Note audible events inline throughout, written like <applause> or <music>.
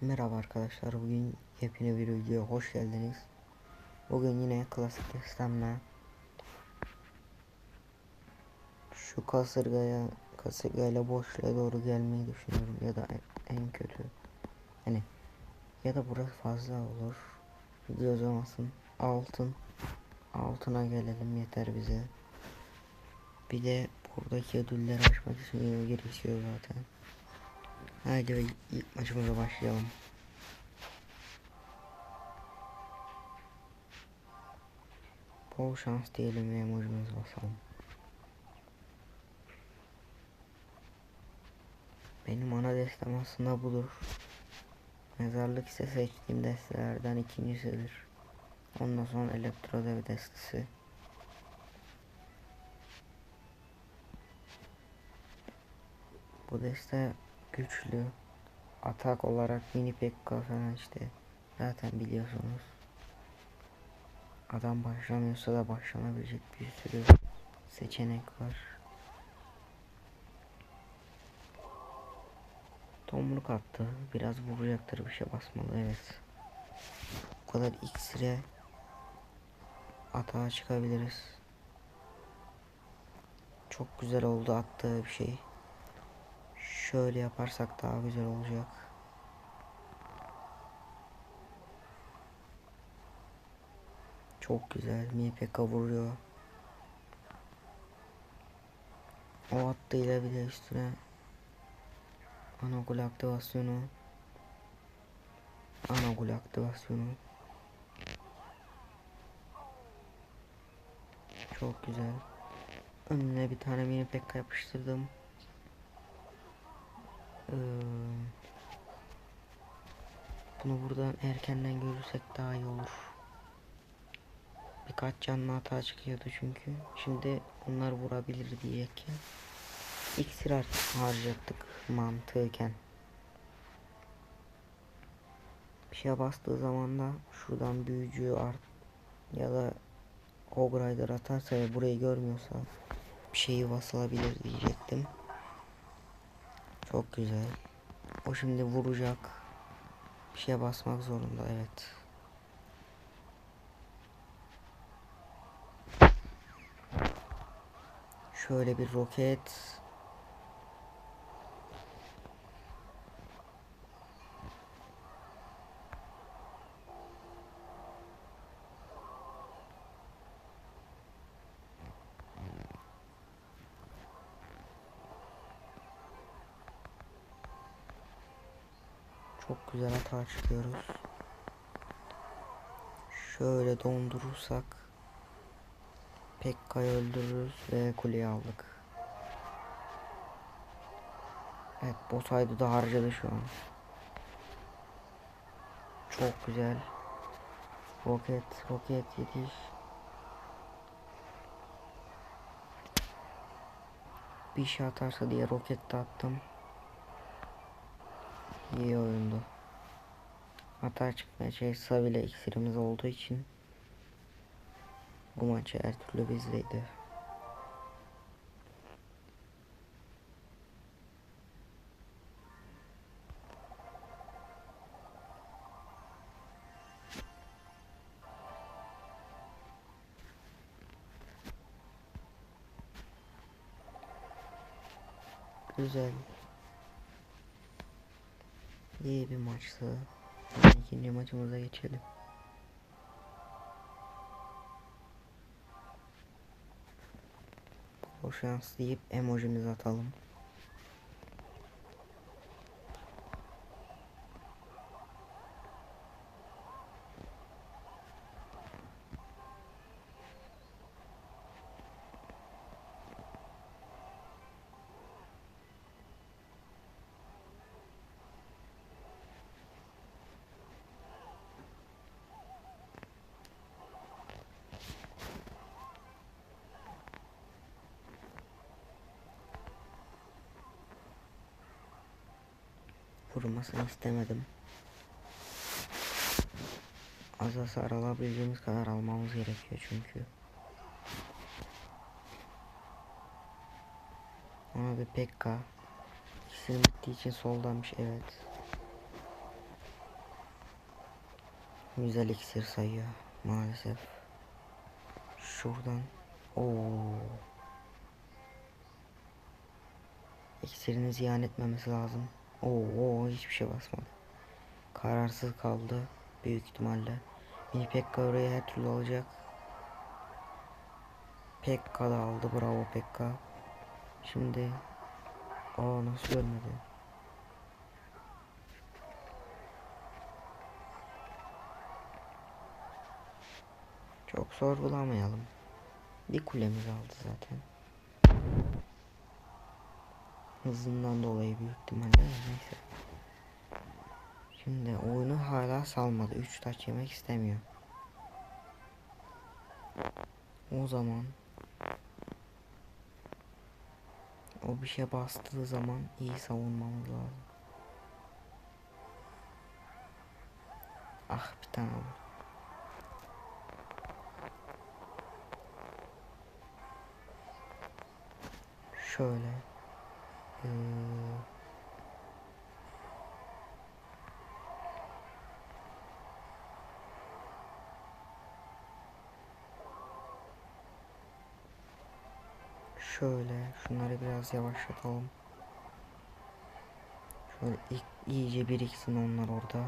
Merhaba arkadaşlar bugün yepyeni bir videoya hoş geldiniz. Bugün yine klasik destemle şu kasırgaya kasırgayla boşluğa doğru gelmeyi düşünüyorum ya da en, kötü hani ya da burası fazla olur. Video uzamasın. Altın altına gelelim yeter bize. Bir de buradaki ödülleri açmak için gerekiyor zaten Haydi ilk maçımıza başlayalım. Bol şans diyelim ve emojimizi basalım. Benim ana destem aslında budur. Mezarlık ise seçtiğim destelerden ikincisidir. Ondan sonra elektrodev destesi. Bu deste güçlü. Atak olarak mini pekka falan işte. Zaten biliyorsunuz. Adam başlamıyorsa da başlanabilecek bir sürü seçenek var. Tomruk attı. Biraz vuracaktır bir şey basmalı evet. Bu kadar iksire atağa çıkabiliriz. Çok güzel oldu attığı bir şey. Şöyle yaparsak daha güzel olacak. Çok güzel. MPK vuruyor. O attığıyla bir de üstüne Anagul aktivasyonu Anagul aktivasyonu Çok güzel. Önüne bir tane mini pekka yapıştırdım. Ee, bunu buradan erkenden görürsek daha iyi olur. Birkaç canlı hata çıkıyordu çünkü. Şimdi bunlar vurabilir diyeken iksir harcayacaktık mantıken. Bir şeye bastığı zaman da şuradan büyücü art ya da Hog Rider atarsa ve burayı görmüyorsa bir şeyi basılabilir diyecektim. Çok güzel. O şimdi vuracak. Bir şeye basmak zorunda evet. Şöyle bir roket. Çok güzel hata çıkıyoruz. Şöyle dondurursak Pekka'yı öldürürüz ve kuleyi aldık. Evet Bosaydı da harcadı şu an. Çok güzel. Roket, roket yetiş. Bir şey atarsa diye roket de attım. İyi oyundu. Hata çıkmaya çalışsa bile iksirimiz olduğu için bu maçı her türlü bizdeydi. Güzel. İyi bir maçtı. İkinci maçımıza geçelim. Bol şans deyip emojimizi atalım. Vurmasını istemedim. Az hasar alabileceğimiz kadar almamız gerekiyor çünkü. Ona bir Pekka. İkisinin bittiği için soldanmış evet. Güzel iksir sayıyor maalesef. Şuradan. Oo. İksirini ziyan etmemesi lazım. Oo, hiçbir şey basmadı. Kararsız kaldı büyük ihtimalle. Mini Pekka orayı her türlü alacak. Pekka da aldı. Bravo Pekka. Şimdi Aa nasıl görmedi? Çok sorgulamayalım. Bir kulemiz aldı zaten. Hızından dolayı büyük ihtimalle neyse. Şimdi oyunu hala salmadı. 3 taç yemek istemiyor. O zaman o bir şey bastığı zaman iyi savunmamız lazım. Ah bir tane var. Şöyle. Ee, Şöyle şunları biraz yavaşlatalım. Şöyle iyice biriksin onlar orada.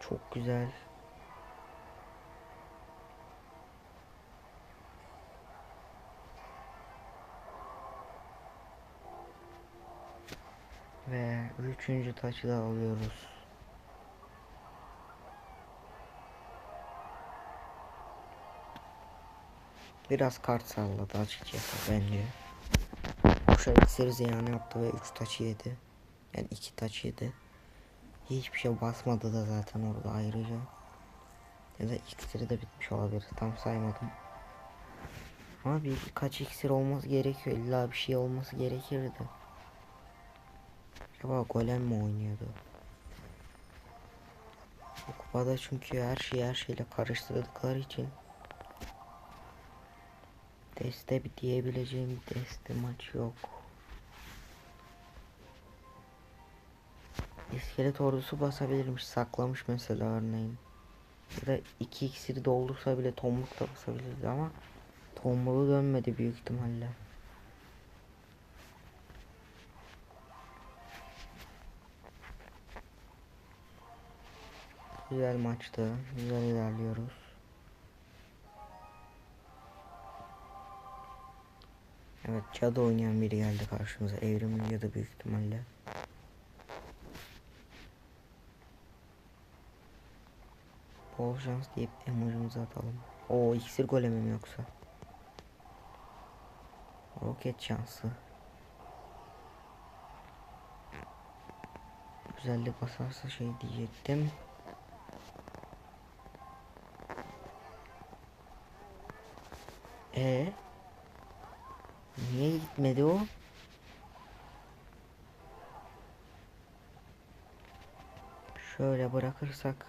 Çok güzel. Ve üçüncü taçı da alıyoruz. Biraz kart salladı açıkçası bence. Kuşa iksiri ziyanı yaptı ve 3 taç yedi. Yani 2 taç yedi. Hiçbir şey basmadı da zaten orada ayrıca. Ya da iksiri de bitmiş olabilir. Tam saymadım. Ama bir kaç iksir olması gerekiyor. İlla bir şey olması gerekirdi. Acaba golem mi oynuyordu? Bu kupada çünkü her şeyi her şeyle karıştırdıkları için Deste bir diyebileceğim deste maç yok. İskelet ordusu basabilirmiş. Saklamış mesela örneğin. Ya da iki iksiri doldursa bile tomruk da basabilirdi ama tomruğu dönmedi büyük ihtimalle. Güzel maçtı. Güzel ilerliyoruz. Evet cadı oynayan biri geldi karşımıza. Evrim ya da büyük ihtimalle. Bol şans deyip emojimizi atalım. O iksir golemi mi yoksa? Roket şansı. Güzellik basarsa şey diyecektim. E Niye gitmedi o? Şöyle bırakırsak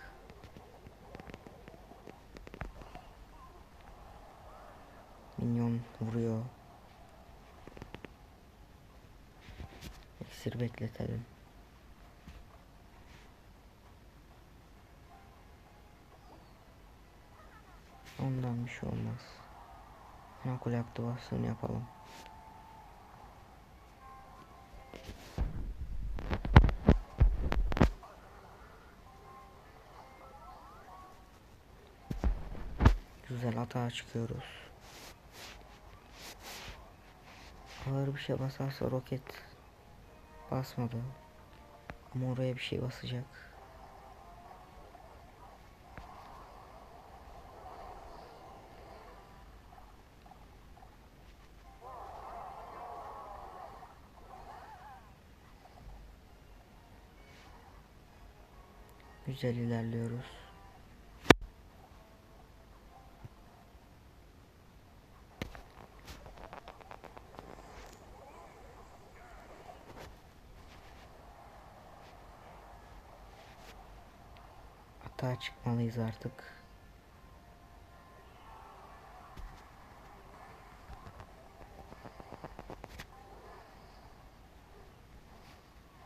Minyon vuruyor. İksir bekletelim. Ondan bir şey olmaz. Nakul aktivasyonu yapalım. Güzel hata çıkıyoruz. Ağır bir şey basarsa roket basmadı. Ama oraya bir şey basacak. Güzel ilerliyoruz. Hata çıkmalıyız artık.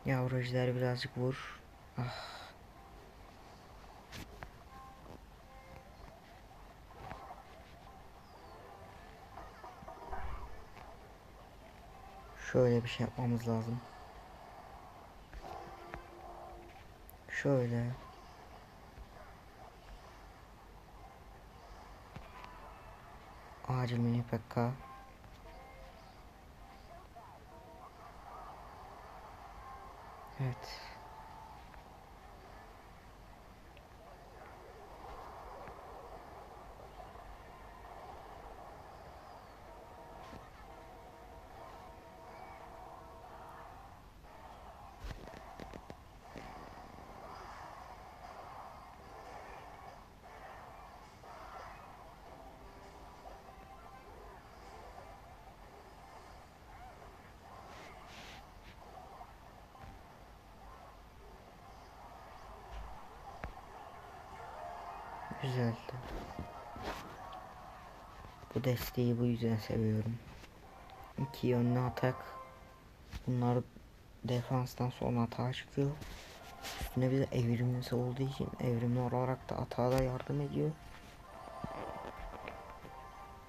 Yavrucular birazcık vur. Ah. Şöyle bir şey yapmamız lazım. Şöyle. Acil mini PK. Evet. Güzeldi. Bu desteği bu yüzden seviyorum. İki yönlü atak. Bunlar defanstan sonra atağa çıkıyor. Üstüne bir de evrimlisi olduğu için evrimli olarak da atağa da yardım ediyor.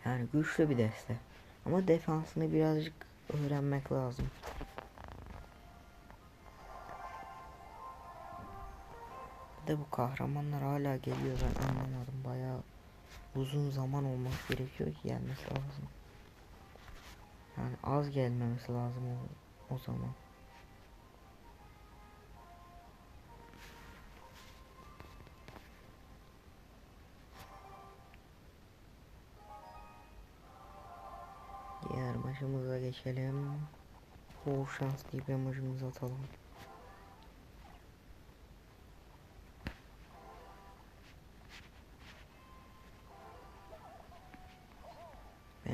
Yani güçlü bir deste. Ama defansını birazcık öğrenmek lazım. De bu kahramanlar hala geliyor ben anlamadım. Bayağı uzun zaman olması gerekiyor ki gelmesi lazım. Yani az gelmemesi lazım o, o zaman. Diğer maçımıza geçelim. Bol şans deyip emojimizi atalım.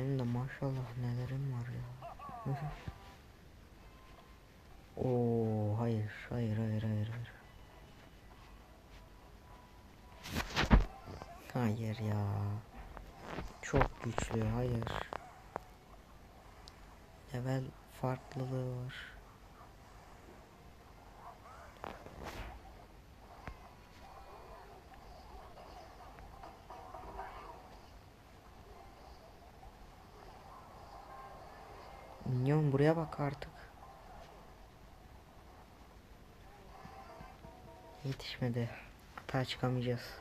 Benim de maşallah nelerim var ya. Oo hayır hayır hayır hayır hayır. Hayır ya. Çok güçlü hayır. Level farklılığı var. Buraya bak artık. Yetişmedi. Hata çıkamayacağız.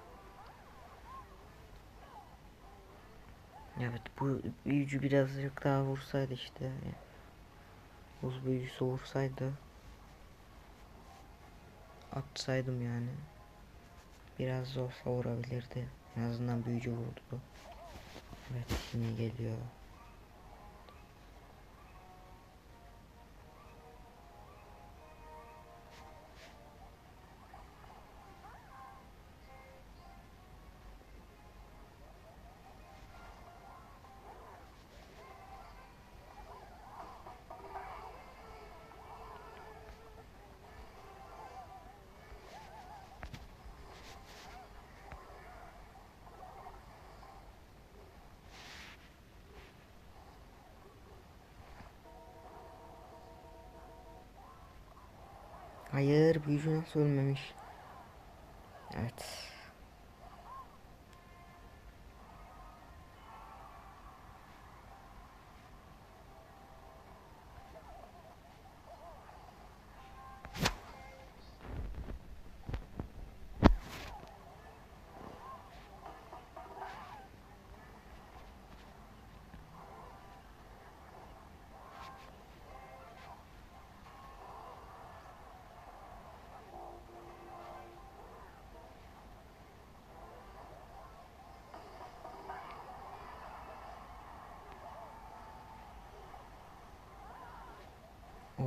Evet bu büyücü birazcık daha vursaydı işte. Yani. Buz büyücüsü vursaydı. Atsaydım yani. Biraz da vurabilirdi. En azından büyücü vurdu. Evet şimdi geliyor. Hayır büyücü nasıl ölmemiş? Evet.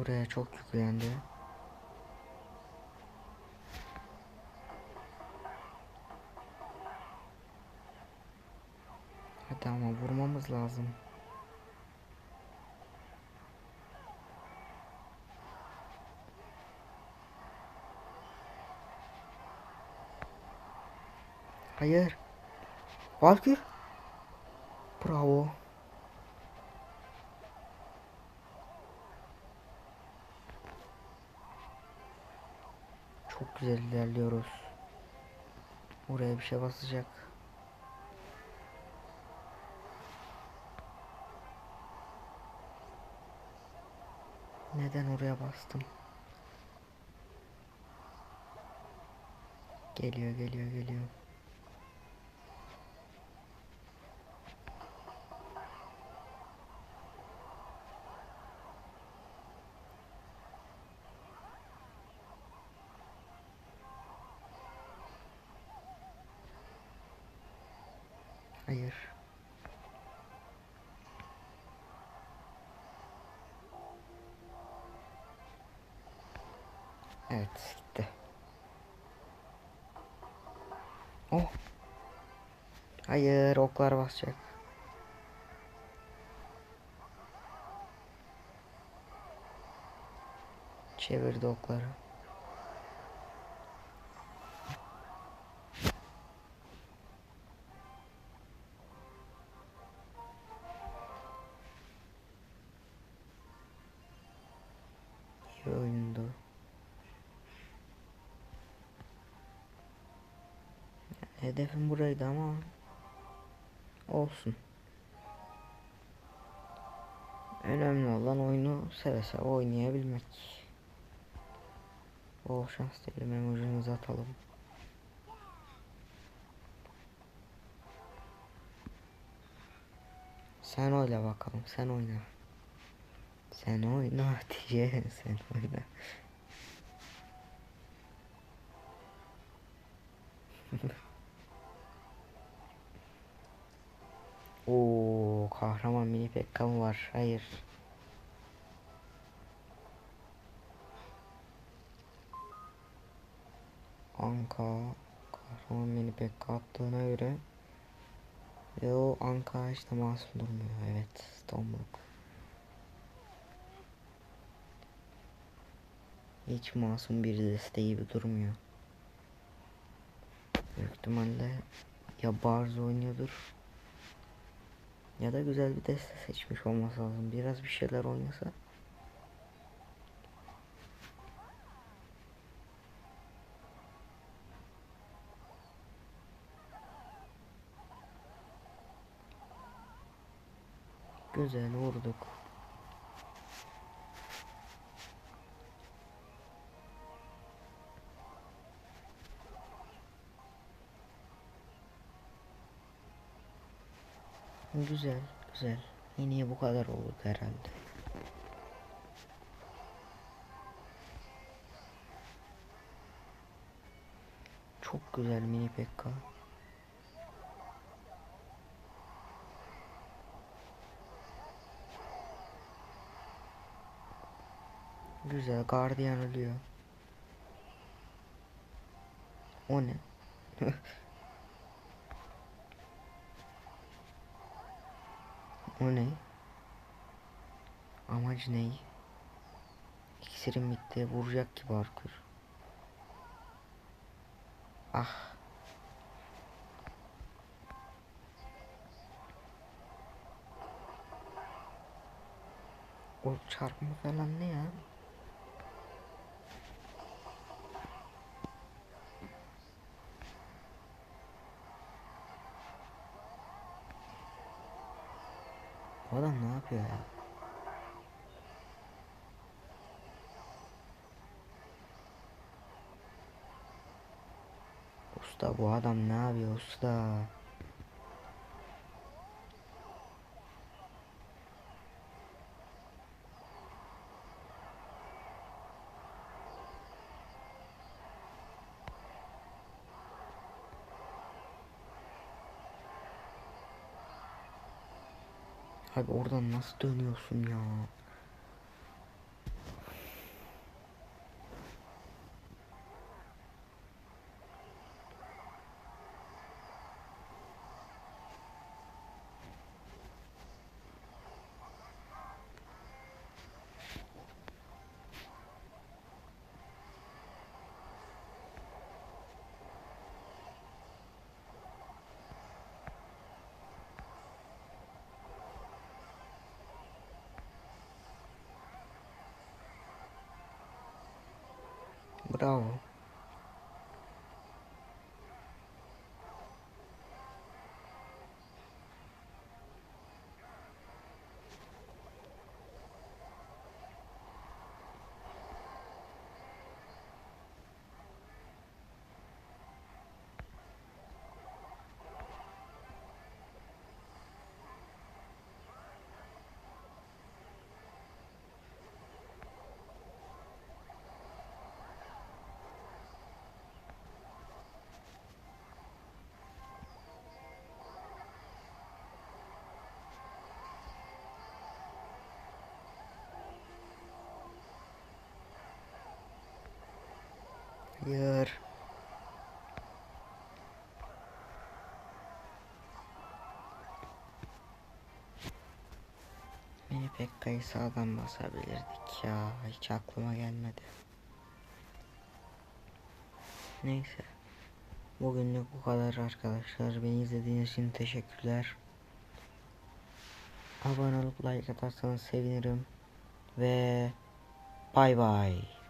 Oraya çok yüklendi. Hadi ama vurmamız lazım. Hayır. Valkür. Bravo. Çok güzel ilerliyoruz. Oraya bir şey basacak. Neden oraya bastım? Geliyor geliyor geliyor. Hayır oklar basacak. Çevirdi okları. İyi. Hedefim buraydı ama olsun. Önemli olan oyunu seve seve oynayabilmek. Bol şans diyelim emojimizi atalım. Sen oyna bakalım sen oyna. Sen oyna <laughs> Hatice sen oyna. Oo kahraman mini pekka mı var? Hayır. Anka kahraman mini pekka attığına göre ve o Anka işte masum durmuyor. Evet Tomruk. Hiç masum bir desteği gibi durmuyor. Büyük ihtimalle ya Barz oynuyordur ya da güzel bir deste seçmiş olması lazım. Biraz bir şeyler oynasa. Güzel vurduk. Güzel, güzel. İyi bu kadar oldu herhalde. Çok güzel mini pekka. Güzel gardiyan ölüyor. O ne? <laughs> o ne? Amacı ne? İksirim bitti. Vuracak ki Barkur. Ah. O çarpma falan ne ya? Bu adam ne yapıyor ya? Bu adam ne yapıyor usta? Abi oradan nasıl dönüyorsun ya? Bravo. Hayır. Mini Pekka'yı sağdan basabilirdik ya. Hiç aklıma gelmedi. Neyse. Bugünlük bu kadar arkadaşlar. Beni izlediğiniz için teşekkürler. Abone olup like atarsanız sevinirim. Ve bay bay.